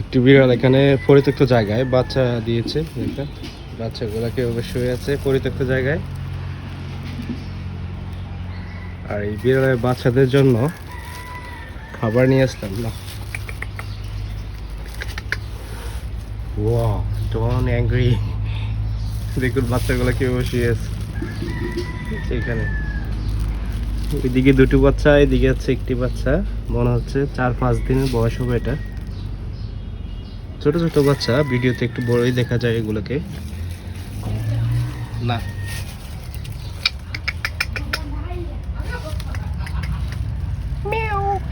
একটি বিড়াল এখানে পরিত্যক্ত জায়গায় বাচ্চা দিয়েছে বাচ্চাগুলোকে অবশ্যই আছে পরিত্যক্ত জায়গায়। আর এই বিড়ালের বাচ্চাদের জন্য খাবার নিয়ে আসলাম, না। ডন দেখুন বাচ্চাগুলো কেউ বসিয়ে আছে। এখানে। এদিকে দুটো বাচ্চা, এদিকে হচ্ছে একটি বাচ্চা। মনে হচ্ছে চার পাঁচ দিনের বয়স হবে এটা। ছোট ছোট বাচ্চা ভিডিওতে একটু বড়ই দেখা যায় এগুলোকে। না।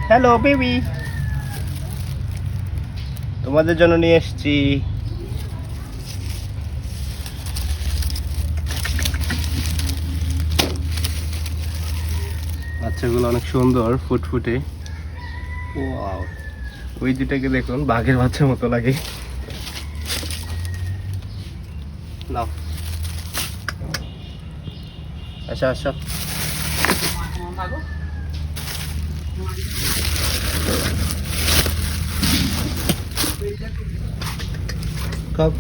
হ্যালো বেবি তোমাদের জন্য নিয়ে এসেছি। বাচ্চাগুলো অনেক সুন্দর ফুটফুটে। ওয়াও ওই দুটাকে দেখুন, বাঘের বাচ্চার মতো লাগে। আচ্ছা আচ্ছা খাও।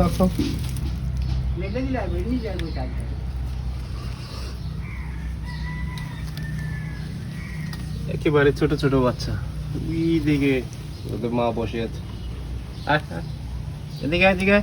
একেবারে ছোট ছোট বাচ্চা। ওই দিকে ওদের মা বসে আছে আয়। এদিকে এদিকে।